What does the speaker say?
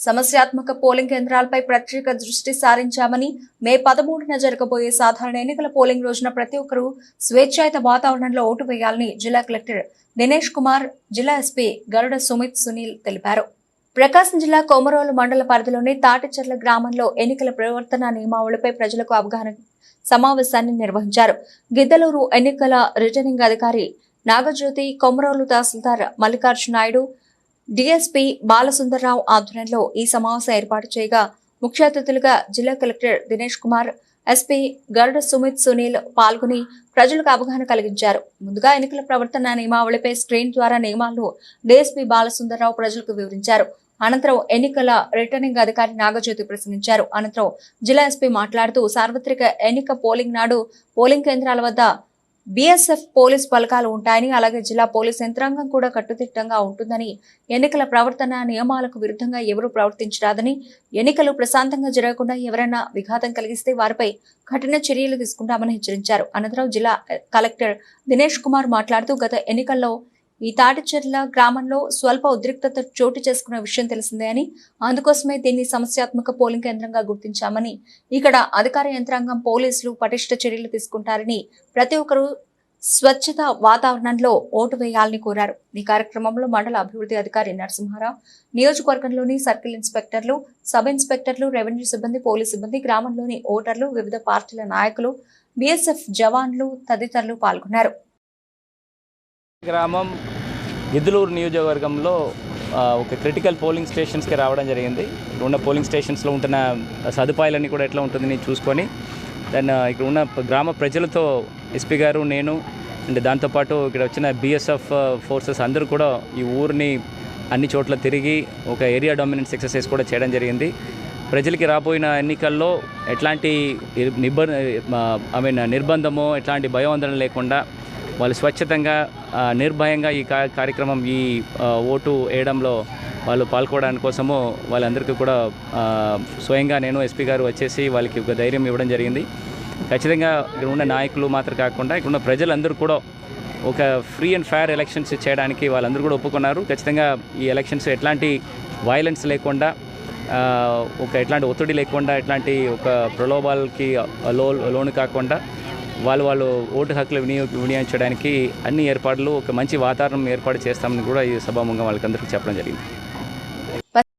సమస్యాత్మక పోలింగ్ కేంద్రాలపై ప్రత్యేక దృష్టి సారించామని మే పదమూడున జరగబోయే సాధారణ ఎన్నికల పోలింగ్ రోజున ప్రతి ఒక్కరూ స్వేచ్ఛాయుత వాతావరణంలో ఓటు వేయాలని జిల్లా కలెక్టర్ దినేష్ కుమార్ జిల్లా ఎస్పీ గరుడ సుమిత్ సునీల్ తెలిపారు. ప్రకాశం జిల్లా కోమరోలు మండల పరిధిలోని తాటిచెర్ల గ్రామంలో ఎన్నికల ప్రవర్తన నియమావళిపై ప్రజలకు అవగాహన సమావేశాన్ని నిర్వహించారు. గిద్దలూరు ఎన్నికల రిటర్నింగ్ అధికారి నాగజ్యోతి కొమరోలు తహసీల్దార్ మల్లికార్జున నాయుడు డిఎస్పీ బాలసుందర్రావు ఆధ్వర్యంలో ఈ సమావేశం ఏర్పాటు చేయగా ముఖ్య అతిథులుగా జిల్లా కలెక్టర్ దినేష్ కుమార్ ఎస్పీ గరుడ సుమిత్ సునీల్ పాల్గొని ప్రజలకు అవగాహన కలిగించారు. ముందుగా ఎన్నికల ప్రవర్తన నియమావళిపై స్క్రీన్ ద్వారా నియమాలను డిఎస్పీ బాలసుందర్రావు ప్రజలకు వివరించారు. అనంతరం ఎన్నికల రిటర్నింగ్ అధికారి నాగజ్యోతి ప్రసంగించారు. అనంతరం జిల్లా ఎస్పీ మాట్లాడుతూ సార్వత్రిక ఎన్నిక పోలింగ్ నాడు పోలింగ్ కేంద్రాల వద్ద బీఎస్ఎఫ్ పోలీస్ బలగాలు ఉంటాయని అలాగే జిల్లా పోలీస్ యంత్రాంగం కూడా కట్టుదిట్టంగా ఉంటుందని ఎన్నికల ప్రవర్తన నియమాలకు విరుద్ధంగా ఎవరూ ప్రవర్తించరాదని ఎన్నికలు ప్రశాంతంగా జరగకుండా ఎవరైనా విఘాతం కలిగిస్తే వారిపై కఠిన చర్యలు తీసుకుంటామని హెచ్చరించారు. అనంతరం జిల్లా కలెక్టర్ దినేష్ కుమార్ మాట్లాడుతూ గత ఎన్నికల్లో ఈ తాటిచెర్ల గ్రామంలో స్వల్ప ఉద్రిక్తత చోటు చేసుకున్న విషయం తెలిసిందే అని అందుకోసమే దీన్ని సమస్యాత్మక పోలింగ్ కేంద్రంగా గుర్తించామని ఇక్కడ అధికార యంత్రాంగం పోలీసులు పటిష్ట చర్యలు తీసుకుంటారని ప్రతి ఒక్కరూ స్వచ్ఛత వాతావరణంలో ఓటు వేయాలని కోరారు. ఈ కార్యక్రమంలో మండల అభివృద్ధి అధికారి నరసింహారావు నియోజకవర్గంలోని సర్కిల్ ఇన్స్పెక్టర్లు సబ్ ఇన్స్పెక్టర్లు రెవెన్యూ సిబ్బంది పోలీస్ సిబ్బంది గ్రామంలోని ఓటర్లు వివిధ పార్టీల నాయకులు బీఎస్ఎఫ్ జవాన్లు తదితరులు పాల్గొన్నారు. గ్రామం గిద్దలూరు నియోజకవర్గంలో ఒక క్రిటికల్ పోలింగ్ స్టేషన్స్కి రావడం జరిగింది. ఉన్న పోలింగ్ స్టేషన్స్లో ఉంటున్న సదుపాయాలన్నీ కూడా ఎట్లా ఉంటుందని చూసుకొని దెన్ ఇక్కడ ఉన్న గ్రామ ప్రజలతో ఎస్పీ గారు నేను అండ్ దాంతోపాటు ఇక్కడ వచ్చిన బిఎస్ఎఫ్ ఫోర్సెస్ అందరూ కూడా ఈ ఊరిని అన్ని చోట్ల తిరిగి ఒక ఏరియా డామినెన్స్ ఎక్సర్సైజ్ కూడా చేయడం జరిగింది. ప్రజలకి రాబోయిన ఎన్నికల్లో ఎట్లాంటి నిబ్బ ఐ మీన్ నిర్బంధమో ఎట్లాంటి భయోందన లేకుండా వాళ్ళు స్వచ్ఛతంగా నిర్భయంగా ఈ కార్యక్రమం ఈ ఓటు వేయడంలో వాళ్ళు పాల్గొనడానికి కోసము వాళ్ళందరికీ కూడా స్వయంగా నేను ఎస్పీ గారు వచ్చేసి వాళ్ళకి ఒక ధైర్యం ఇవ్వడం జరిగింది. ఖచ్చితంగా ఇక్కడ ఉన్న నాయకులు మాత్రం కాకుండా ఇక్కడ ఉన్న ప్రజలందరూ కూడా ఒక ఫ్రీ అండ్ ఫైర్ ఎలక్షన్స్ చేయడానికి వాళ్ళందరూ కూడా ఒప్పుకున్నారు. ఖచ్చితంగా ఈ ఎలక్షన్స్ ఎట్లాంటి వైలెన్స్ లేకుండా ఒక ఎట్లాంటి ఒత్తిడి లేకుండా ఎట్లాంటి ఒక ప్రలోభాలకి లో లోను కాకుండా వాళ్ళు వాళ్ళు ఓటు హక్కులు వినియోగ వినియోగించడానికి అన్ని ఏర్పాట్లు ఒక మంచి వాతావరణం ఏర్పాటు చేస్తామని కూడా ఈ సభాముఖం వాళ్ళకందరికీ చెప్పడం జరిగింది.